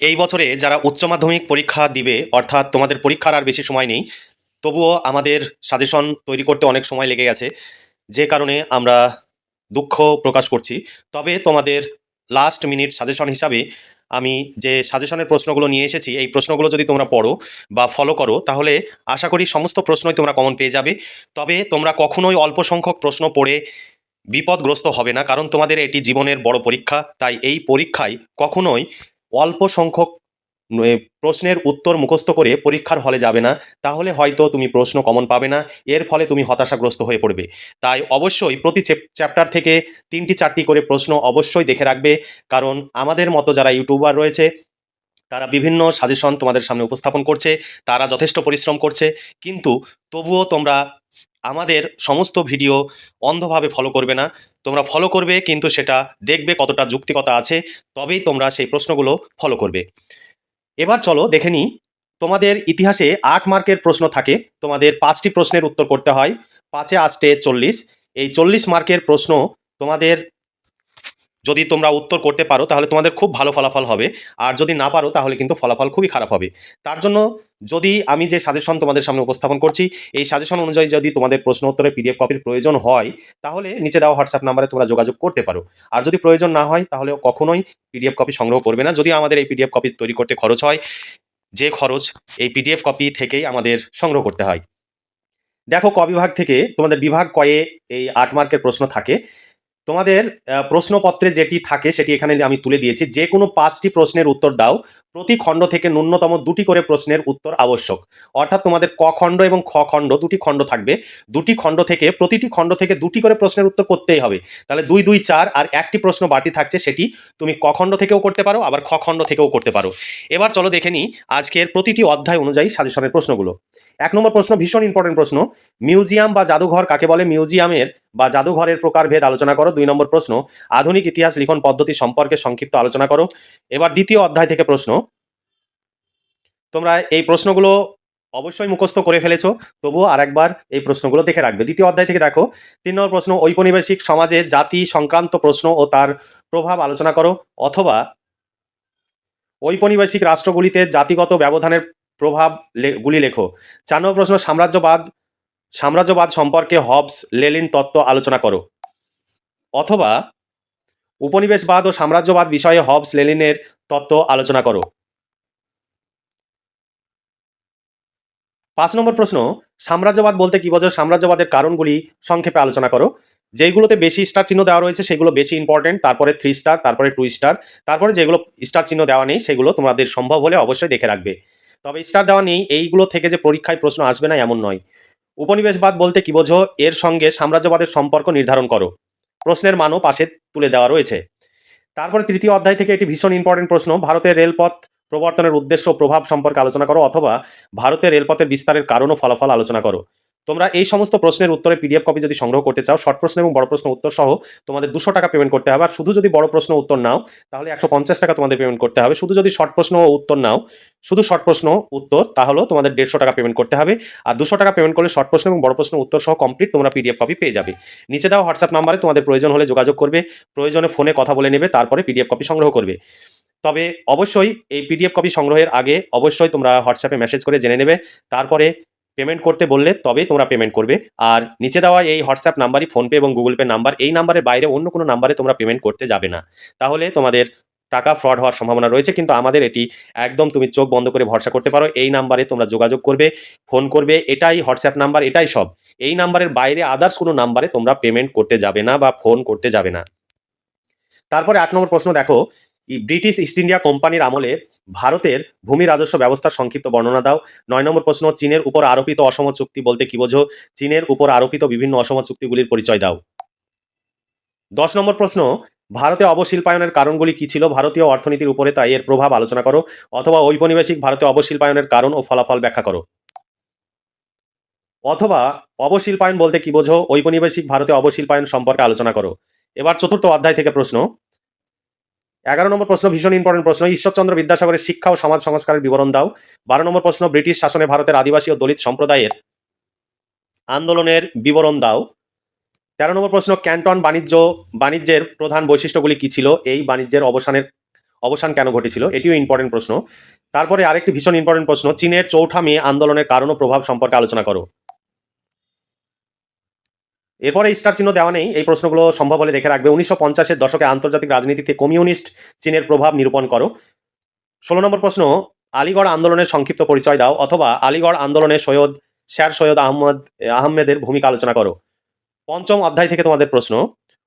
এই বছরে যারা উচ্চ মাধ্যমিক পরীক্ষা দিবে, অর্থাৎ তোমাদের পরীক্ষার আর বেশি সময় নেই, তবুও আমাদের সাজেশন তৈরি করতে অনেক সময় লেগে গেছে। যে কারণে আমরা দুঃখ প্রকাশ করছি। তবে তোমাদের লাস্ট মিনিট সাজেশন হিসাবে আমি যে সাজেশনের প্রশ্নগুলো নিয়ে এসেছি, এই প্রশ্নগুলো যদি তোমরা পড়ো বা ফলো করো, তাহলে আশা করি সমস্ত প্রশ্নই তোমরা কমন পেয়ে যাবে। তবে তোমরা কখনোই অল্প সংখ্যক প্রশ্ন পড়ে বিপদগ্রস্ত হবে না, কারণ তোমাদের এটি জীবনের বড় পরীক্ষা। তাই এই পরীক্ষায় কখনোই অল্প সংখ্যক প্রশ্নের উত্তর মুখস্থ করে পরীক্ষার হলে যাবে না, তাহলে হয়তো তুমি প্রশ্ন কমন পাবে না, এর ফলে তুমি হতাশাগ্রস্ত হয়ে পড়বে। তাই অবশ্যই প্রতি চ্যাপ্টার থেকে তিনটি চারটি করে প্রশ্ন অবশ্যই দেখে রাখবে, কারণ আমাদের মতো যারা ইউটিউবার রয়েছে, তারা বিভিন্ন সাজেশন তোমাদের সামনে উপস্থাপন করছে, তারা যথেষ্ট পরিশ্রম করছে, কিন্তু তবুও তোমরা আমাদের সমস্ত ভিডিও অন্ধভাবে ফলো করবে না তোমরা ফলো করবে, কিন্তু সেটা দেখবে কতটা যুক্তিকতা আছে, তবেই তোমরা সেই প্রশ্নগুলো ফলো করবে। এবার চলো দেখে নিই, তোমাদের ইতিহাসে আট মার্কের প্রশ্ন থাকে, তোমাদের পাঁচটি প্রশ্নের উত্তর করতে হয়। পাঁচে আষ্টে চল্লিশ, এই চল্লিশ মার্কের প্রশ্ন তোমাদের যদি তোমরা উত্তর করতে পারো, তাহলে তোমাদের খুব ভালো ফলাফল হবে। আর যদি না পারো, তাহলে কিন্তু ফলাফল খুবই খারাপ হবে। তার জন্য যদি আমি যে সাজেশন তোমাদের সামনে উপস্থাপন করছি, এই সাজেশন অনুযায়ী যদি তোমাদের প্রশ্ন উত্তরে পিডিএফ কপির প্রয়োজন হয়, তাহলে নিচে দেওয়া হোয়াটসঅ্যাপ নাম্বারে তোমরা যোগাযোগ করতে পারো। আর যদি প্রয়োজন না হয় তাহলে কখনোই পিডিএফ কপি সংগ্রহ করবে না। যদি আমাদের এই পিডিএফ কপি তৈরি করতে খরচ হয়, যে খরচ এই পিডিএফ কপি থেকেই আমাদের সংগ্রহ করতে হয়। দেখো, ক বিভাগ থেকে তোমাদের বিভাগ কয়ে এই আট মার্কের প্রশ্ন থাকে। তোমাদের প্রশ্নপত্রে যেটি থাকে সেটি এখানে আমি তুলে দিয়েছি। যে কোনো পাঁচটি প্রশ্নের উত্তর দাও। প্রতি খণ্ড থেকে ন্যূনতম দুটি করে প্রশ্নের উত্তর আবশ্যক। অর্থাৎ তোমাদের ক খণ্ড এবং খ খণ্ড, দুটি খণ্ড থাকবে। দুটি খণ্ড থেকে, প্রতিটি খণ্ড থেকে দুটি করে প্রশ্নের উত্তর করতেই হবে। তাহলে দুই দুই, চার আর একটি প্রশ্ন বাড়তি থাকছে সেটি তুমি ক খণ্ড থেকেও করতে পারো, আবার খ খণ্ড থেকেও করতে পারো। এবার চলো দেখে নিই আজকের প্রতিটি অধ্যায় অনুযায়ী সাজেশনের প্রশ্নগুলো। এক নম্বর প্রশ্ন, ভীষণ ইম্পর্টেন্ট প্রশ্ন। মিউজিয়াম বা জাদুঘর কাকে বলে? মিউজিয়ামের বা জাদুঘরের প্রকারভেদ আলোচনা করো, দুই নম্বর প্রশ্ন। আধুনিক ইতিহাস, লিখন পদ্ধতি সম্পর্কে সংক্ষিপ্ত আলোচনা করো। এবার দ্বিতীয় অধ্যায় থেকে প্রশ্ন। তোমরা এই প্রশ্নগুলো অবশ্যই মুখস্থ করে ফেলেছো, তবুও আরেকবার এই প্রশ্নগুলো দেখে রাখবে। দ্বিতীয় অধ্যায় থেকে দেখো, তিন নম্বর প্রশ্ন, ঔপনিবেশিক সমাজে জাতি সংক্রান্ত প্রশ্ন ও তার প্রভাব আলোচনা করো, অথবা ঔপনিবেশিক রাষ্ট্রগুলিতে জাতিগত ব্যবধানের প্রভাব গুলি লেখো। চার নম্বর প্রশ্ন, সাম্রাজ্যবাদ সাম্রাজ্যবাদ সম্পর্কে হবস, লেলিন তত্ত্ব আলোচনা করো। অথবা উপনিবেশবাদ ও সাম্রাজ্যবাদ বিষয়ে হবস, লেলিনের তত্ত্ব আলোচনা করো। পাঁচ নম্বর প্রশ্ন, সাম্রাজ্যবাদ বলতে কি বোঝো? সাম্রাজ্যবাদের কারণগুলি সংক্ষেপে আলোচনা করো। যেগুলোতে বেশি স্টার চিহ্ন দেওয়া রয়েছে, সেগুলো বেশি ইম্পর্টেন্ট তারপরে থ্রি স্টার তারপরে টু স্টার তারপরে যেগুলো স্টার চিহ্ন দেওয়া নেই, সেগুলো তোমাদের সম্ভব হলে অবশ্যই দেখে রাখবে। তবে স্টার দেওয়া নেই, এইগুলো থেকে যে পরীক্ষায় প্রশ্ন আসবে না এমন নয়। উপনিবেশবাদ বলতে কি বোঝো, এর সঙ্গে সাম্রাজ্যবাদের সম্পর্ক নির্ধারণ করো। প্রশ্নের মানও পাশে তুলে দেওয়া রয়েছে। তারপরে তৃতীয় অধ্যায় থেকে একটি ভীষণ ইম্পর্টেন্ট প্রশ্ন, ভারতের রেলপথ প্রবর্তনের উদ্দেশ্য প্রভাব সম্পর্কে আলোচনা করো অথবা ভারতের রেলপথের বিস্তারের কারণ ও ফলাফল আলোচনা করো। তোমরা এই সমস্ত প্রশ্নের উত্তরে পিডিএফ কপি যদি সংগ্রহ করতে চাও শর্ট প্রশ্ন এবং বড় প্রশ্ন উত্তর সহ তোমাদের দুশো টাকা পেমেন্ট করতে হবে। আর শুধু যদি বড় প্রশ্ন উত্তর নাও, তাহলে একশো পঞ্চাশ টাকা তোমাদের পেমেন্ট করতে হবে। শুধু যদি শর্ট প্রশ্ন ও উত্তর নাও, শুধু শর্ট প্রশ্ন উত্তর, তাহলেও তোমাদের দেড়শো টাকা পেমেন্ট করতে হবে। আর দুশো টাকা পেমেন্ট করলে শর্ট প্রশ্ন এবং বড় প্রশ্ন উত্তর সহ কমপ্লিট তোমরা পিডিএফ কপি পেয়ে যাবে। নিচে দেওয়া হোয়াটসঅ্যাপ নাম্বারে তোমাদের প্রয়োজন হলে যোগাযোগ করবে, প্রয়োজনে ফোনে কথা বলে নেবে, তারপরে পিডিএফ কপি সংগ্রহ করবে। তবে অবশ্যই এই পিডিএফ কপি সংগ্রহের আগে অবশ্যই তোমরা হোয়াটসঅ্যাপে মেসেজ করে জেনে নেবে। তারপরে পেমেন্ট করতে বললে তবেই তোমরা পেমেন্ট করবে। আর নিচে দেওয়া এই হোয়াটসঅ্যাপ নাম্বারই ফোনপে এবং গুগল পে নাম্বার এই নাম্বারের বাইরে অন্য কোনো নাম্বারে তোমরা পেমেন্ট করতে যাবে না। তাহলে তোমাদের টাকা ফ্রড হওয়ার সম্ভাবনা রয়েছে, কিন্তু আমাদের এটি একদম তুমি চোখ বন্ধ করে ভরসা করতে পারো, এই নাম্বারে তোমরা যোগাযোগ করবে ফোন করবে, এটাই হোয়াটসঅ্যাপ নাম্বার এটাই সব। এই নাম্বারের বাইরে আদার্স কোনো নাম্বারে তোমরা পেমেন্ট করতে যাবে না বা ফোন করতে যাবে না। তারপরে আট নম্বর প্রশ্ন দেখো ব্রিটিশ ইস্ট ইন্ডিয়া কোম্পানির আমলে ভারতের ভূমি রাজস্ব ব্যবস্থার সংক্ষিপ্ত বর্ণনা দাও। নয় নম্বর প্রশ্ন, চীনের উপর আরোপিত অসম চুক্তি বলতে কি বোঝো? চীনের উপর আরোপিত বিভিন্ন অসম চুক্তিগুলির পরিচয় দাও। দশ নম্বর প্রশ্ন, ভারতে অবশিল্পায়নের কারণগুলি কি ছিল? ভারতীয় অর্থনীতির উপরে তাই এর প্রভাব আলোচনা করো, অথবা ঔপনিবেশিক ভারতে অবশিল্পায়নের কারণ ও ফলাফল ব্যাখ্যা করো। অথবা অবশিল্পায়ন বলতে কি বোঝো? ঔপনিবেশিক ভারতে অবশিল্পায়ন সম্পর্কে আলোচনা করো। এবার চতুর্থ অধ্যায় থেকে প্রশ্ন এগারো নম্বর প্রশ্ন, ভীষণ ইম্পর্টেন্ট প্রশ্ন। ঈশ্বরচন্দ্র বিদ্যাসাগরের শিক্ষা ও সমাজ সংস্কারের বিবরণ দাও। বারো নম্বর প্রশ্ন, ব্রিটিশ শাসনে ভারতের আদিবাসী ও দলিত সম্প্রদায়ের আন্দোলনের বিবরণ দাও। তেরো নম্বর প্রশ্ন, ক্যান্টন বাণিজ্য, বাণিজ্যের প্রধান বৈশিষ্ট্যগুলি কি ছিল? এই বাণিজ্যের অবসানের, অবসান কেন ঘটেছিল? এটিও ইম্পর্টেন্ট প্রশ্ন। তারপরে আরেকটি ভীষণ ইম্পর্টেন্ট প্রশ্ন, চীনের চৌঠা মে আন্দোলনের কারণ ও প্রভাব সম্পর্কে আলোচনা করো। এরপরে স্টার চিহ্ন দেওয়া নেই। এই প্রশ্নগুলো সম্ভব হলে দেখে রাখবে। উনিশশো পঞ্চাশের দশকে আন্তর্জাতিক রাজনীতিতে কমিউনিস্ট চীনের প্রভাব নিরূপণ করো। ষোলো নম্বর প্রশ্ন, আলিগড় আন্দোলনের সংক্ষিপ্ত পরিচয় দাও অথবা আলিগড় আন্দোলনে সৈয়দ শের সৈয়দ আহমদ, আহমেদের ভূমিকা আলোচনা করো। পঞ্চম অধ্যায় থেকে তোমাদের প্রশ্ন,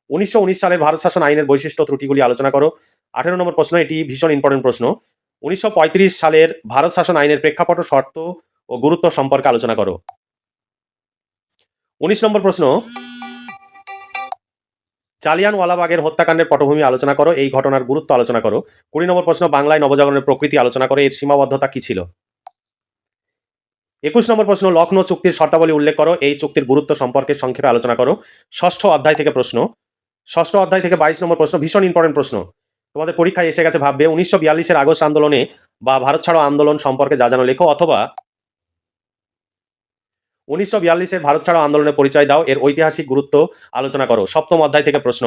উনিশশো উনিশ সালের ভারত শাসন আইনের বৈশিষ্ট্য ত্রুটিগুলি আলোচনা করো। আঠেরো নম্বর প্রশ্ন, এটি ভীষণ ইম্পর্টেন্ট প্রশ্ন। উনিশশো পঁয়ত্রিশ সালের ভারত শাসন আইনের প্রেক্ষাপট, শর্ত ও গুরুত্ব সম্পর্কে আলোচনা করো। উনিশ নম্বর প্রশ্ন। জালিয়ানওয়ালাবাগের হত্যাকাণ্ডের পটভূমি আলোচনা করো, এই ঘটনার গুরুত্ব আলোচনা করো। কুড়ি নম্বর প্রশ্ন, বাংলায় নবজাগরণের প্রকৃতি আলোচনা করো, এর সীমাবদ্ধতা কি ছিল? একুশ নম্বর প্রশ্ন, লখনৌ চুক্তির শর্তাবলী উল্লেখ করো, এই চুক্তির গুরুত্ব সম্পর্কে সংক্ষেপে আলোচনা করো। ষষ্ঠ অধ্যায় থেকে প্রশ্ন। ষষ্ঠ অধ্যায় থেকে বাইশ নম্বর প্রশ্ন, ভীষণ ইম্পর্টেন্ট প্রশ্ন। তোমাদের পরীক্ষায় এসে গেছে, ভাববে, উনিশশো বিয়াল্লিশের আগস্ট আন্দোলনে বা ভারত ছাড়ো আন্দোলন সম্পর্কে যা জানো লেখো, অথবা উনিশশো বিয়াল্লিশের ভারত ছাড়ো আন্দোলনের পরিচয় দাও, এর ঐতিহাসিক গুরুত্ব আলোচনা করো। সপ্তম অধ্যায় থেকে প্রশ্ন।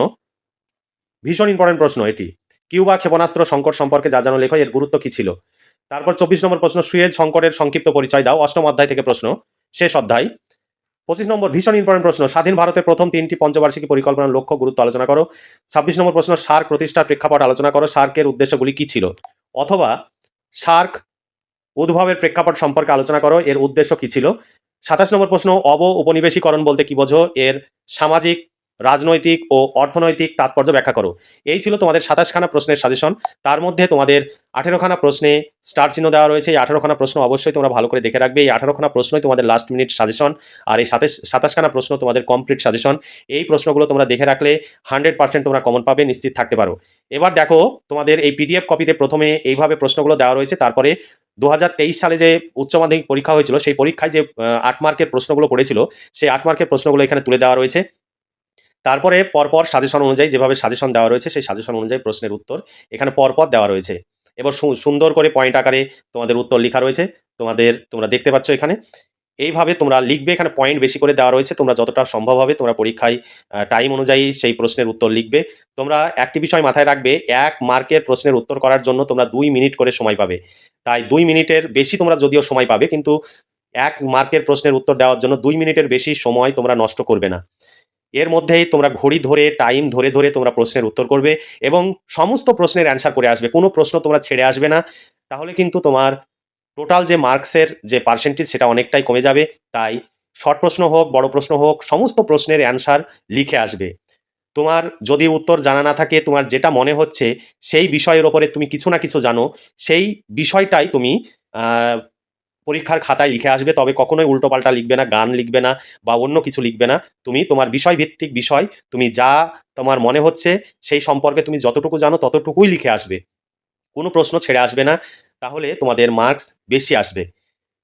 ভীষণ ইম্পর্টেন্ট প্রশ্ন এটি। কিউবা ক্ষেপণাস্ত্র সংকট সম্পর্কে যা জানো লেখো, এর গুরুত্ব কি ছিল? তারপর চব্বিশ নম্বর প্রশ্ন, সুয়েজ সংকটের সংক্ষিপ্ত পরিচয় দাও, অষ্টম অধ্যায় থেকে প্রশ্ন। শেষ অধ্যায়। পঁচিশ নম্বর, ভীষণ ইম্পর্টেন্ট প্রশ্ন, স্বাধীন ভারতের প্রথম তিনটি পঞ্চবার্ষিকী পরিকল্পনার লক্ষ্য, গুরুত্ব আলোচনা করো। ছাব্বিশ নম্বর প্রশ্ন, সার্ক প্রতিষ্ঠার প্রেক্ষাপট আলোচনা করো, সার্কের উদ্দেশ্যগুলি কি ছিল? অথবা সার্ক উদ্ভবের প্রেক্ষাপট সম্পর্কে আলোচনা করো, এর উদ্দেশ্য কি ছিল? সাতাশ নম্বর প্রশ্ন অব উপনিবেশীকরণ বলতে কি বোঝো? এর সামাজিক রাজনৈতিক ও অর্থনৈতিক তাৎপর্য ব্যাখ্যা করো। এই ছিল তোমাদের সাতাশখানা প্রশ্নের সাজেশন। তার মধ্যে তোমাদের আঠেরোখানা প্রশ্নে স্টার চিহ্ন দেওয়া রয়েছে। এই আঠেরোখানা প্রশ্ন অবশ্যই তোমরা ভালো করে দেখে রাখবে। এই আঠেরোখানা প্রশ্নই তোমাদের লাস্ট মিনিট সাজেশন আর এই সাতাশ সাতাশখানা প্রশ্ন তোমাদের কমপ্লিট সাজেশন। এই প্রশ্নগুলো তোমরা দেখে রাখলে হান্ড্রেড পার্সেন্ট তোমরা কমন পাবে, নিশ্চিত থাকতে পারো। এবার দেখো, তোমাদের এই পিডিএফ কপিতে প্রথমে এইভাবে প্রশ্নগুলো দেওয়া রয়েছে। তারপরে দু হাজার তেইশ সালে যে উচ্চ মাধ্যমিক পরীক্ষা হয়েছিল, সেই পরীক্ষায় যে আট মার্কের প্রশ্নগুলো পড়েছিল, সেই আট মার্কের প্রশ্নগুলো এখানে তুলে দেওয়া রয়েছে। তারপরে পরপর সাজেশন অনুযায়ী যেভাবে সাজেশন দেওয়া রয়েছে, সেই সাজেশন অনুযায়ী প্রশ্নের উত্তর এখানে পরপর দেওয়া রয়েছে। এবার সুন্দর করে পয়েন্ট আকারে তোমাদের উত্তর লেখা রয়েছে। তোমাদের, তোমরা দেখতে পাচ্ছ এখানে। এইভাবে তোমরা লিখবে, এখানে পয়েন্ট বেশি করে দেওয়া রয়েছে। তোমরা যতটা সম্ভব হবে তোমরা পরীক্ষায় টাইম অনুযায়ী সেই প্রশ্নের উত্তর লিখবে। তোমরা একটি বিষয় মাথায় রাখবে, এক মার্কের প্রশ্নের উত্তর করার জন্য তোমরা দুই মিনিট করে সময় পাবে। তাই দুই মিনিটের বেশি তোমরা যদিও সময় পাবে, কিন্তু এক মার্কের প্রশ্নের উত্তর দেওয়ার জন্য দুই মিনিটের বেশি সময় তোমরা নষ্ট করবে না। এর মধ্যেই তোমরা ঘড়ি ধরে টাইম ধরে ধরে তোমরা প্রশ্নের উত্তর করবে এবং সমস্ত প্রশ্নের অ্যান্সার করে আসবে। কোনো প্রশ্ন তোমরা ছেড়ে আসবে না। তাহলে কিন্তু তোমার টোটাল যে মার্কসের যে পার্সেন্টেজ সেটা অনেকটাই কমে যাবে। তাই শর্ট প্রশ্ন হোক, বড় প্রশ্ন হোক, সমস্ত প্রশ্নের অ্যান্সার লিখে আসবে। তোমার যদি উত্তর জানা না থাকে, তোমার যেটা মনে হচ্ছে, সেই বিষয়ের ওপরে তুমি কিছু না কিছু জানো। সেই বিষয়টাই তুমি পরীক্ষার খাতায় লিখে আসবে, তবে কখনোই উল্টোপাল্টা লিখবে না, গান লিখবে না বা অন্য কিছু লিখবে না। তুমি তোমার বিষয়ভিত্তিক বিষয়, তুমি যা তোমার মনে হচ্ছে সেই সম্পর্কে তুমি যতটুকু জানো ততটুকুই লিখে আসবে। কোনো প্রশ্ন ছেড়ে আসবে না, তাহলে তোমাদের মার্কস বেশি আসবে।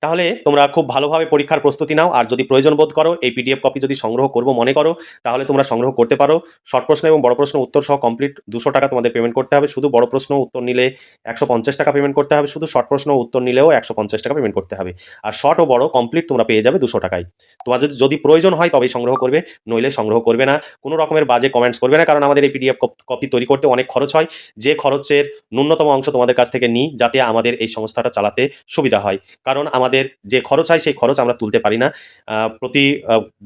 তাহলে তোমরা খুব ভালোভাবে পরীক্ষার প্রস্তুতি নাও, আর যদি প্রয়োজন বোধ করো, এই পিডিএফ কপি যদি সংগ্রহ করব মনে করো, তাহলে তোমরা সংগ্রহ করতে পারো। শর্ট প্রশ্ন এবং বড় প্রশ্ন উত্তর সহ কমপ্লিট দুশো টাকা তোমাদের পেমেন্ট করতে হবে। শুধু বড় প্রশ্ন উত্তর নিলে একশো পঞ্চাশ টাকা পেমেন্ট করতে হবে। শুধু শর্ট প্রশ্ন উত্তর নিলেও একশো পঞ্চাশ টাকা পেমেন্ট করতে হবে। আর শর্ট ও বড় কমপ্লিট তোমরা পেয়ে যাবে দুশো টাকায়। তোমাদের যদি প্রয়োজন হয় তবেই সংগ্রহ করবে, নইলে সংগ্রহ করবে না। কোনো রকমের বাজে কমেন্টস করবে না, কারণ আমাদের এই পিডিএফ কপি তৈরি করতে অনেক খরচ হয়। যে খরচের ন্যূনতম অংশ তোমাদের কাছ থেকে নিই, যাতে আমাদের এই সংস্থাটা চালাতে সুবিধা হয়। কারণ আমাদের যে খরচ হয় সেই খরচ আমরা তুলতে পারি না। প্রতি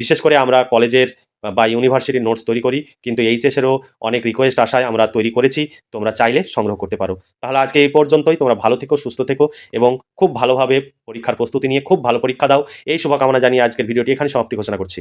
বিশেষ করে আমরা কলেজের বা ইউনিভার্সিটির নোটস তৈরি করি, কিন্তু এইচএসেরও অনেক রিকোয়েস্ট আসায় আমরা তৈরি করেছি, তোমরা চাইলে সংগ্রহ করতে পারো। তাহলে আজকে এই পর্যন্তই, তোমরা ভালো থেকো, সুস্থ থেকো এবং খুব ভালোভাবে পরীক্ষার প্রস্তুতি নিয়ে খুব ভালো পরীক্ষা দাও। এই শুভকামনা জানিয়ে আজকের ভিডিওটি এখানে সমাপ্তি ঘোষণা করছি।